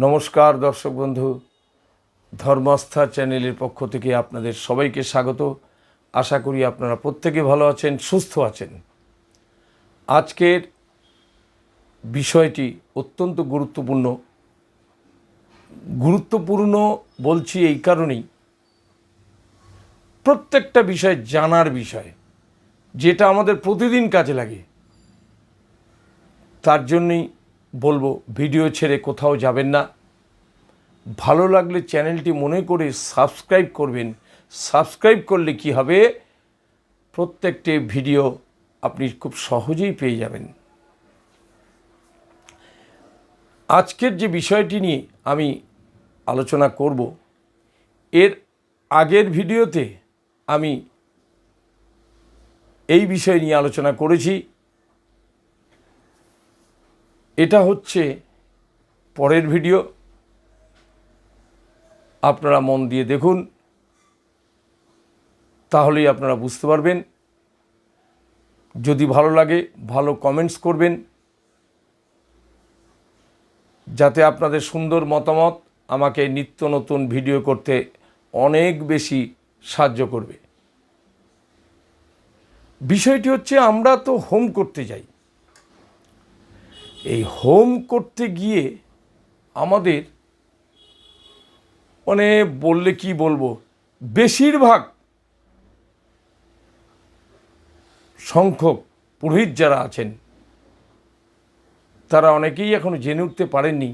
নমস্কার দর্শক বন্ধু, ধর্মাস্থা চ্যানেলের পক্ষ থেকে আপনাদের সবাইকে স্বাগত। আশা করি আপনারা প্রত্যেকে ভালো আছেন, সুস্থ আছেন। আজকের বিষয়টি অত্যন্ত গুরুত্বপূর্ণ। গুরুত্বপূর্ণ বলছি এই কারণেই, প্রত্যেকটা বিষয় জানার বিষয়, যেটা আমাদের প্রতিদিন কাজে লাগে। তার জন্যই বলব, ভিডিও ছেড়ে কোথাও যাবেন না। ভালো লাগলে চ্যানেলটি মনে করে সাবস্ক্রাইব করবেন। সাবস্ক্রাইব করলে কি হবে? প্রত্যেকটি ভিডিও আপনি খুব সহজেই পেয়ে যাবেন। আজকের যে বিষয়টি নিয়ে আমি আলোচনা করব, এর আগের ভিডিওতে আমি এই বিষয় নিয়ে আলোচনা করেছি। এটা হচ্ছে পরের ভিডিও। আপনারা মন দিয়ে দেখুন, তাহলেই আপনারা বুঝতে পারবেন। যদি ভালো লাগে, ভালো কমেন্টস করবেন, যাতে আপনাদের সুন্দর মতামত আমাকে নিত্য নতুন ভিডিও করতে অনেক বেশি সাহায্য করবে। বিষয়টি হচ্ছে, আমরা তো হোম করতে যাই। এই হোম করতে গিয়ে আমাদের মানে বললে কি বলব? বেশিরভাগ সংখ্যক পুরোহিত যারা আছেন, তারা অনেকেই এখনও জেনে উঠতে পারেননি।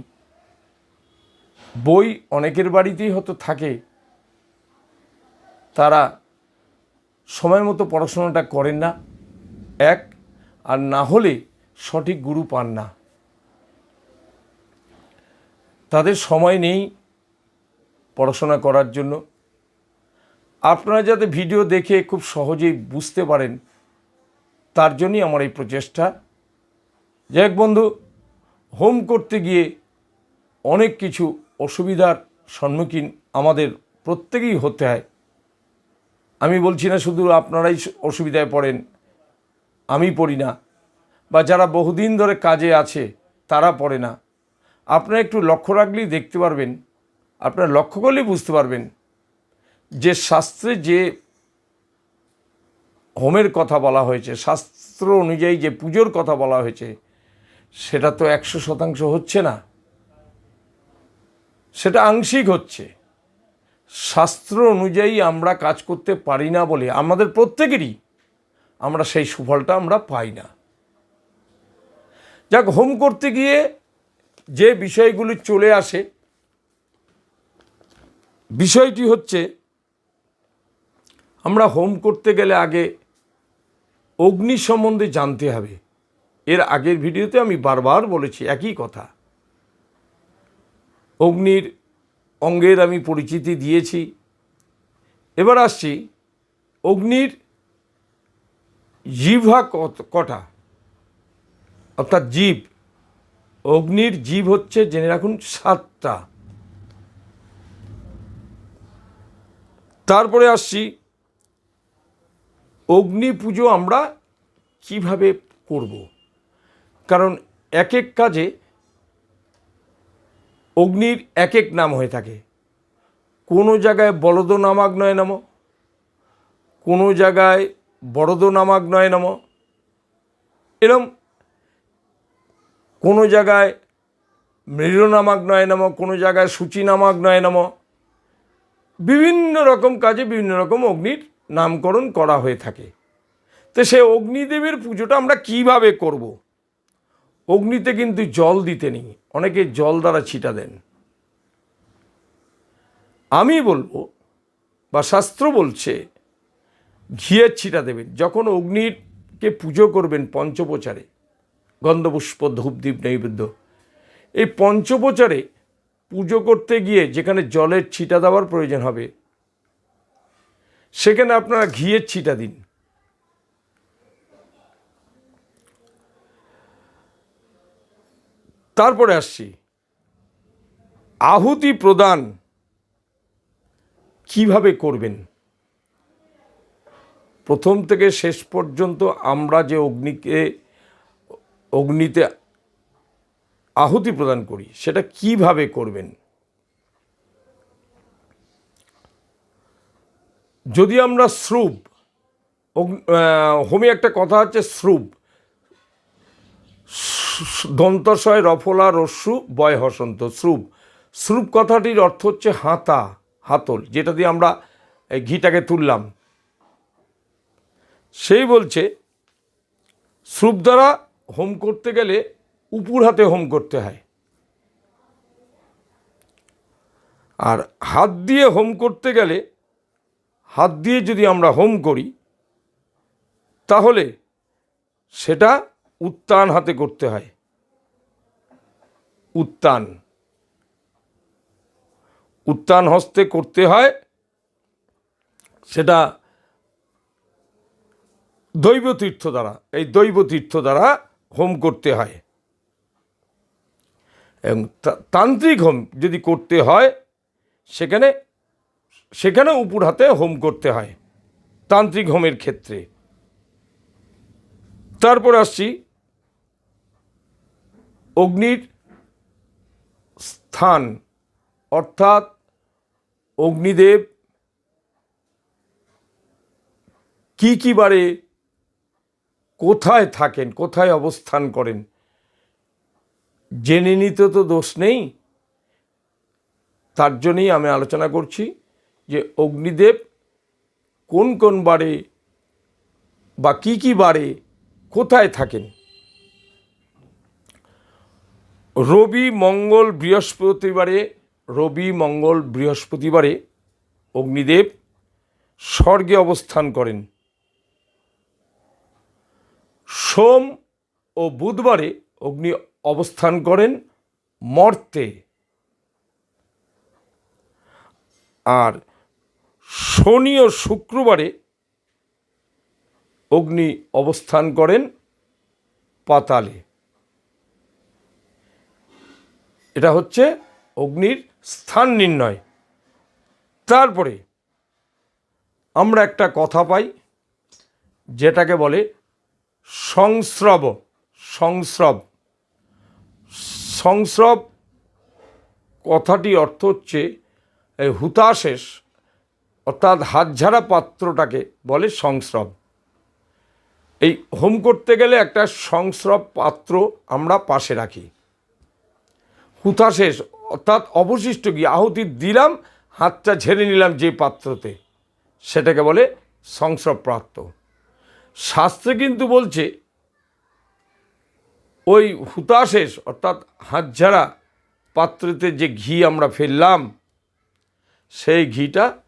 বই অনেকের বাড়িতেই হয়তো থাকে। তারা সময় মতো পড়াশোনাটা করেন না। এক, আর না হলে সঠিক গুরু পান না। তাদের সময় নেই পড়াশোনা করার জন্য। আপনারা যাতে ভিডিও দেখে খুব সহজেই বুঝতে পারেন, তার জন্যই আমার এই প্রচেষ্টা। যাই বন্ধু, হোম করতে গিয়ে অনেক কিছু অসুবিধার সম্মুখীন আমাদের প্রত্যেকেই হতে হয়। আমি বলছি না শুধু আপনারাই অসুবিধায় পড়েন, আমি পড়ি না, বা যারা বহুদিন ধরে কাজে আছে, তারা পড়ে না। আপনারা একটু লক্ষ্য রাখলেই দেখতে পারবেন আপনারা লক্ষ্য করলেই বুঝতে পারবেন যে শাস্ত্রে যে হোমের কথা বলা হয়েছে, শাস্ত্র অনুযায়ী যে পুজোর কথা বলা হয়েছে, সেটা তো একশো শতাংশ হচ্ছে না। সেটা আংশিক হচ্ছে। শাস্ত্র অনুযায়ী আমরা কাজ করতে পারি না বলে আমাদের প্রত্যেকেরই আমরা সেই সুফলটা আমরা পাই না। যাক, হোম করতে গিয়ে যে বিষয়গুলি চলে আসে বিষয়টি হচ্ছে, আমরা হোম করতে গেলে আগে অগ্নি সম্বন্ধে জানতে হবে। এর আগের ভিডিওতে আমি বারবার বলেছি একই কথা। অগ্নির অঙ্গের আমি পরিচিতি দিয়েছি। এবার আসছি, অগ্নির জিভা কত- কটা? অর্থাৎ জীব। অগ্নির জীব হচ্ছে, জেনে রাখুন, সাতটা। তারপরে আসছি, অগ্নি পুজো আমরা কীভাবে করব? কারণ এক এক কাজে অগ্নির এক এক নাম হয়ে থাকে। কোনো জায়গায় বলদ নামাগ্নয় নাম, কোনো জায়গায় বড়দ নামাগ্নয় নাম। এরম কোনো জায়গায় মৃণ নামাগ্নয় নাম, কোনো জায়গায় সূচি নামাগ্নয় নাম। বিভিন্ন রকম কাজে বিভিন্ন রকম অগ্নির নামকরণ করা হয়ে থাকে। তো সে অগ্নিদেবের পুজোটা আমরা কীভাবে করব। অগ্নিতে কিন্তু জল দিতে নেই, অনেকে জল দ্বারা ছিটা দেন। আমি বলব বা শাস্ত্র বলছে, ঘিয়ের ছিটা দেবেন। যখন অগ্নিকে পুজো করবেন পঞ্চপ্রচারে, গন্ধপুষ্প, ধূপদীপ, নৈবেদ্য, এই পঞ্চপ্রচারে পুজো করতে গিয়ে যেখানে জলের ছিটা দেওয়ার প্রয়োজন হবে, সেখানে আপনারা ঘিয়ের ছিটা দিন। তারপরে আসছি। আহুতি প্রদান কীভাবে করবেন? প্রথম থেকে শেষ পর্যন্ত আমরা যে অগ্নিকে, অগ্নিতে আহুতি প্রদান করি সেটা কীভাবে করবেন? যদি আমরা আহ, হোমে একটা কথা হচ্ছে শ্রুব দন্তশয় রফলা রস্যু বয় হসন্ত শ্রুব শ্রুব কথাটির অর্থ হচ্ছে হাতা হাতল যেটা দিয়ে আমরা ঘিটাকে তুললাম। সেই বলছে শ্রুব দ্বারা হোম করতে গেলে উপর হাতে হোম করতে হয়। আর হাত দিয়ে হোম করতে গেলে, হাত দিয়ে যদি আমরা হোম করি, তাহলে সেটা উত্তান হাতে করতে হয়। উত্তান। উত্তান হস্তে করতে হয়, সেটা দৈব তীর্থ দ্বারা, এই দৈব তীর্থ দ্বারা হোম করতে হয়। এবং তান্ত্রিক হোম যদি করতে হয়, সেখানে সেখানে উপর হাতে হোম করতে হয়, তান্ত্রিক হোমের ক্ষেত্রে। তারপর আসছি, অগ্নির স্থান, অর্থাৎ অগ্নিদেব কী কী বারে কোথায় থাকেন, কোথায় অবস্থান করেন জেনে নিতে তো দোষ নেই। তার জন্যই আমি আলোচনা করছি যে অগ্নিদেব কোন কোন বারে বা কি কি বারে কোথায় থাকেন? রবি মঙ্গল বৃহস্পতিবারে, রবি মঙ্গল বৃহস্পতিবারে অগ্নিদেব স্বর্গে অবস্থান করেন। সোম ও বুধবারে অগ্নি অবস্থান করেন মর্তে। আর শনি ও শুক্রবারে অগ্নি অবস্থান করেন পাতালে। এটা হচ্ছে অগ্নির স্থান নির্ণয়। তারপরে আমরা একটা কথা পাই, যেটাকে বলে সংস্রব সংস্রব। সংস্রব, কথাটি অর্থ হচ্ছে হুতাশেষ, অর্থাৎ হাতঝাড়া পাত্রটাকে বলে সংস্রব। এই হোম করতে গেলে একটা সংস্রব পাত্র আমরা পাশে রাখি। হুতাশেষ, অর্থাৎ অবশিষ্ট কি, আহুতি দিলাম, হাতটা ঝেড়ে নিলাম যে পাত্রতে, সেটাকে বলে সংস্রব পাত্র শাস্ত্রে কিন্তু বলছে ওই হুতাশেষ, অর্থাৎ হাতঝাড়া পাত্রতে যে ঘি আমরা ফেললাম, সেই ঘিটা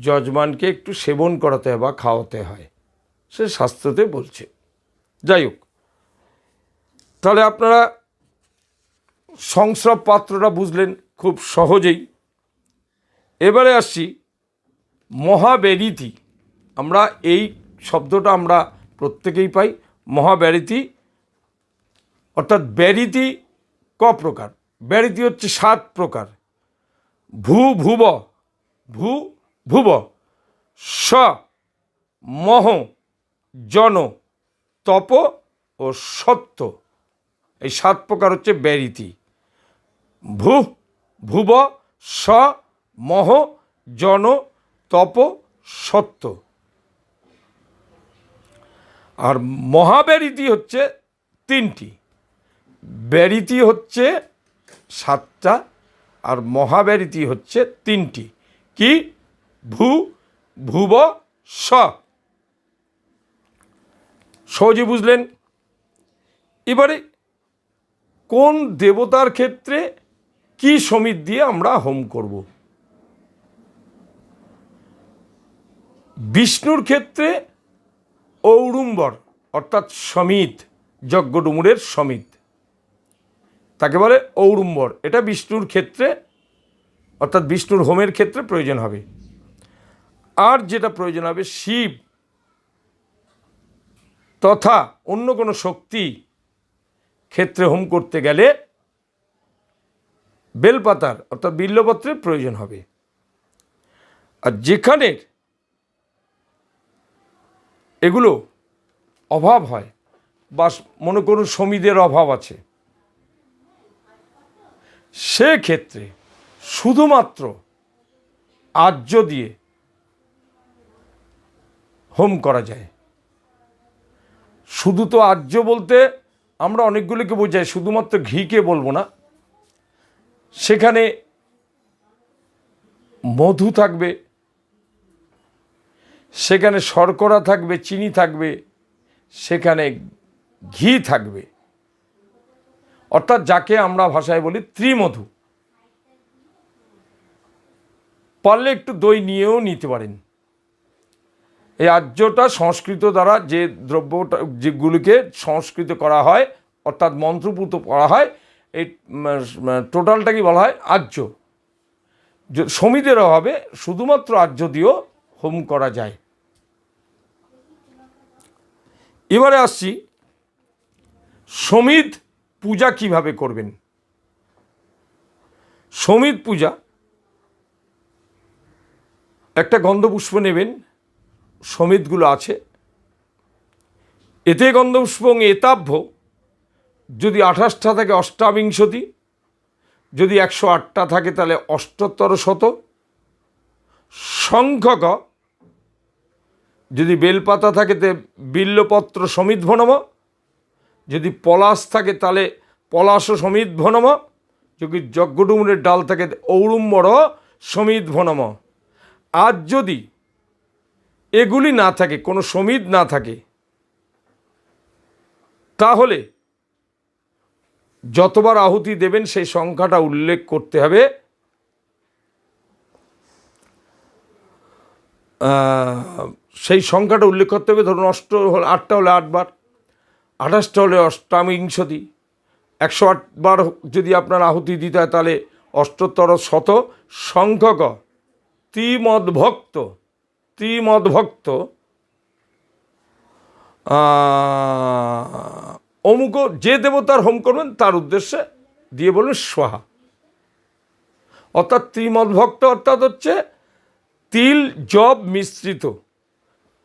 যজমানকে একটু সেবন করাতে হয় বা খাওয়াতে হয়। সে শাস্ত্রতে বলছে। যাই হোক, তাহলে আপনারা সংস্রব পাত্রটা বুঝলেন খুব সহজেই। এবারে আসছি মহাবেরিতি আমরা এই শব্দটা আমরা প্রত্যেকেই পাই মহাব্যারিতি অর্থাৎ ব্যারিতি ক প্রকার? ব্যারিতি হচ্ছে সাত প্রকার। ভূ, ভুব ভূ, ভুব, স, মহ, জন, তপ ও সত্য। এই সাত প্রকার হচ্ছে ব্যারিতি ভূ, ভুব, স, মহ, জন, তপ, সত্য। আর মহাব্যারিতি হচ্ছে তিনটি। ব্যারিতি হচ্ছে সাতটা আর মহাব্যারিতি হচ্ছে তিনটি। কি? ভূ, ভুব, স। সহজে বুঝলেন? এবারে কোন দেবতার ক্ষেত্রে কি সমিত দিয়ে আমরা হোম করব? বিষ্ণুর ক্ষেত্রে ঔড়ুম্বর অর্থাৎ সমিত, যজ্ঞডুমুরের সমিত। তাকে বলে ঔড়ুম্বর। এটা বিষ্ণুর ক্ষেত্রে, অর্থাৎ বিষ্ণুর হোমের ক্ষেত্রে প্রয়োজন হবে। আর যেটা প্রয়োজন হবে, শিব তথা অন্য কোনো শক্তি ক্ষেত্রে হোম করতে গেলে বেলপাতার, অর্থাৎ বিল্লপত্রের প্রয়োজন হবে। আর যেখানে এগুলো অভাব হয়, বা মনে করুন সমিদের অভাব আছে সেক্ষেত্রে শুধুমাত্র আর্য দিয়ে হোম করা যায়। শুধু তো আর্য বলতে আমরা অনেকগুলিকে বোঝাই, শুধুমাত্র ঘিকে বলব না। সেখানে মধু থাকবে, সেখানে শর্করা থাকবে, চিনি থাকবে, সেখানে ঘি থাকবে। অর্থাৎ যাকে আমরা ভাষায় বলি ত্রিমধু। পারলে একটু দই নিয়েও নিতে পারেন। এই আর্যটা সংস্কৃত দ্বারা যে দ্রব্যটা, যেগুলিকে সংস্কৃত করা হয়, অর্থাৎ মন্ত্রপুত করা হয়, এই টোটালটাকে বলা হয় আর্য। সমিদের অভাবে শুধুমাত্র আর্য দিয়েও হোম করা যায়। এবারে আসছি, সমিত পূজা কীভাবে করবেন? সমিত পূজা। একটা গন্ধপুষ্প নেবেন সমিতগুলো আছে। এতে গন্ধপুষ্প এবং এতাভ্য যদি আঠাশটা থাকে অষ্টাবিংশতি, যদি একশো আটটা থাকে তাহলে অষ্টোত্তর শত সংখ্যক, যদি বেলপাতা থাকে তে বিল্লপত্র সমিত যদি পলাশ থাকে তাহলে পলাশ সমিত ভনম, যদি যজ্ঞডুমুরের ডাল থাকে ঔড়ুম্বর সমিত ভনম। আর যদি এগুলি না থাকে, কোনো সমিত না থাকে, তাহলে যতবার আহুতি দেবেন সেই সংখ্যাটা উল্লেখ করতে হবে। সেই সংখ্যাটা উল্লেখ করতে হবে, ধরুন অষ্ট হলে আটটা হলে আটবার। আঠাশটা হলে অষ্টাবিংশতি একশো আটবার যদি আপনার আহুতি দিতে হয় তাহলে অষ্টোত্তর শত সংখ্যক ত্রিমদ্ভক্ত আহ, অমুক যে দেবতার হোম করবেন তার উদ্দেশ্যে দিয়ে বলবেন সোহা অর্থাৎ ত্রিমদ্ভক্ত অর্থাৎ হচ্ছে তিল জব মিশ্রিত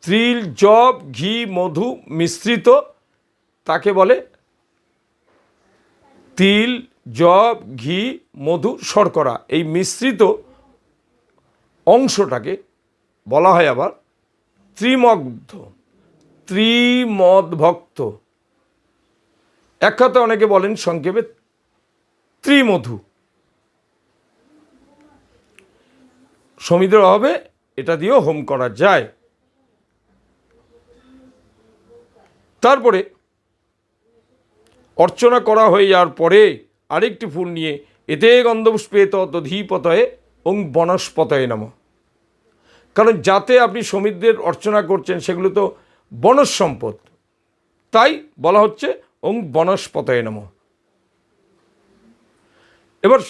তিল জব ঘি মধু মিশ্রিত তাকে বলে তিল, জব, ঘি, মধু, শর্করা। এই মিশ্রিত অংশটাকে বলা হয় আবার ত্রিমগ্ধ, ত্রিমদভক্ত। এক কথায় অনেকে বলেন সংক্ষেপে ত্রিমধু। সমিতির অভাবে এটা দিয়েও হোম করা যায়। তারপরে অর্চনা করা হয়ে যাওয়ার পরে আরেকটি ফুল নিয়ে এতে গন্ধপুষ্পে তত ধীপতয়ে ওং বনস্পতয়ে নাম। কারণ যাতে আপনি সমিতদের অর্চনা করছেন, সেগুলো তো বনজ সম্পদ। তাই বলা হচ্ছে ওং বনস্পতয়ে নাম। এবার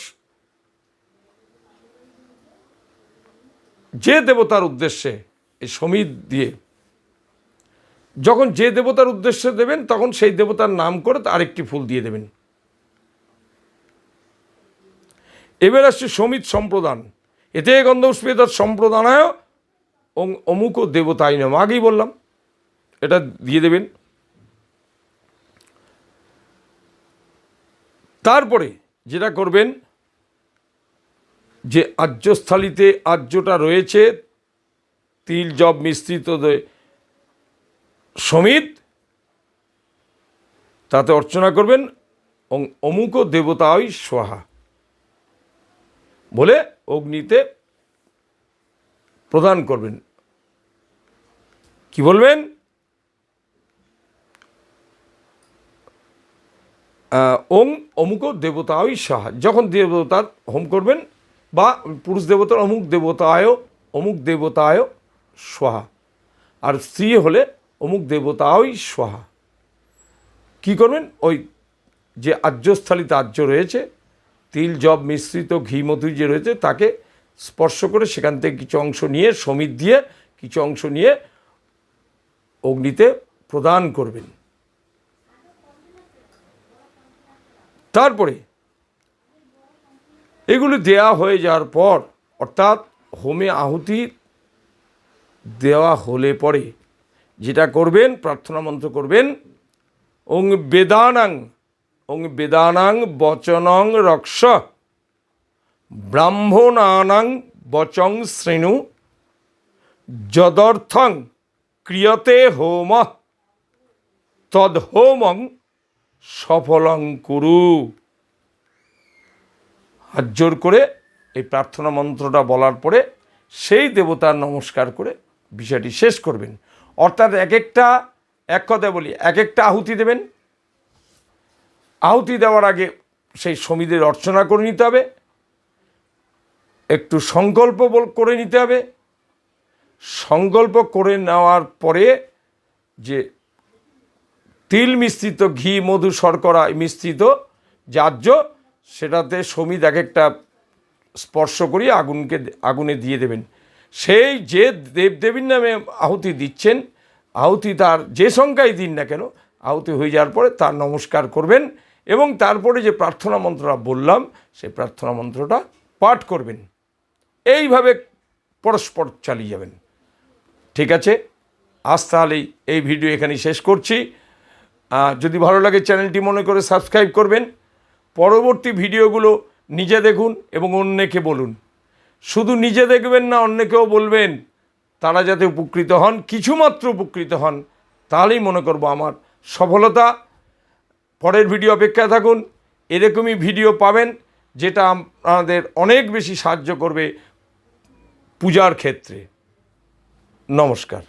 যে দেবতার উদ্দেশ্যে এই সমিত দিয়ে যখন যে দেবতার উদ্দেশ্যে দেবেন, তখন সেই দেবতার নাম করে আরেকটি ফুল দিয়ে দেবেন। এবার আসছে সমিত সম্প্রদান। এতে গন্ধপুষ্পেতার সম্প্রদানায় অমুক দেবতাই নাম। আগেই বললাম, এটা দিয়ে দেবেন। তারপরে যেটা করবেন, যে আর্যস্থালিতে আর্যটা রয়েছে, তিল জব মিশ্রিত সমিত, তাতে অর্চনা করবেন অমুক দেবতাই সোহা। বলে অগ্নিতে প্রদান করবেন। কি বলবেন? ওং অমুক দেবতাই সাহা। যখন দেবতার হোম করবেন বা পুরুষ দেবতার অমুক দেবতায় অমুক দেবতায় সোহা। আর স্ত্রী হলে অমুক দেবতা ওই সোহা। কী করবেন? ওই যে আর্যস্থলিতে আর্য রয়েছে, তিল, জব মিশ্রিত ঘি মধু যে রয়েছে, তাকে স্পর্শ করে সেখান থেকে কিছু অংশ নিয়ে সমিত দিয়ে কিছু অংশ নিয়ে অগ্নিতে প্রদান করবেন। তারপরে এগুলো দেয়া হয়ে যাওয়ার পর, অর্থাৎ হোমে আহুতি দেওয়া হলে পরে যেটা করবেন, প্রার্থনা মন্ত্র করবেন, ওং বেদানাং ওং বেদানাং বচনং রক্ষ, ব্রাহ্মণানাং বচং শ্রেণু, যদর্থং ক্রিয়তে হোম তদ্হোমং সফলং কুরু। হাত জোর করে এই প্রার্থনা মন্ত্রটা বলার পরে সেই দেবতার নমস্কার করে বিষয়টি শেষ করবেন। অর্থাৎ এক একটা, এক কথা বলি, এক একটা আহুতি দেবেন। আহুতি দেওয়ার আগে সেই সমিদের অর্চনা করে নিতে হবে। একটু সংকল্প করে নিতে হবে। সংকল্প করে নেওয়ার পরে যে তিল মিশ্রিত ঘি, মধু, শর্করা মিশ্রিত জাজ্য সেটাতে সমিত এক একটা স্পর্শ করিয়ে আগুনকে, আগুনে দিয়ে দেবেন। সেই যে দেবদেবীর নামে আহুতি দিচ্ছেন, আহুতি তার যে সংখ্যায় দিন না কেন, আহুতি হয়ে যাওয়ার পরে তার নমস্কার করবেন এবং তারপরে যে প্রার্থনা মন্ত্রটা বললাম সেই প্রার্থনা মন্ত্রটা পাঠ করবেন। এইভাবে পরস্পর চালিয়ে যাবেন। ঠিক আছে? আজ তাহলেই এই ভিডিও এখানেই শেষ করছি। যদি ভালো লাগে চ্যানেলটি মনে করে সাবস্ক্রাইব করবেন। পরবর্তী ভিডিওগুলো নিজে দেখুন এবং অন্যকে বলুন। শুধু নিজে দেখবেন না অন্যকেও বলবেন, তারা যাতে উপকৃত হন, কিছুমাত্র উপকৃত হন, তাহলেই মনে করব আমার সফলতা। পরের ভিডিও অপেক্ষায় থাকুন, এরকমই ভিডিও পাবেন, যেটা আমাদের অনেক বেশি সাহায্য করবে পূজার ক্ষেত্রে। নমস্কার।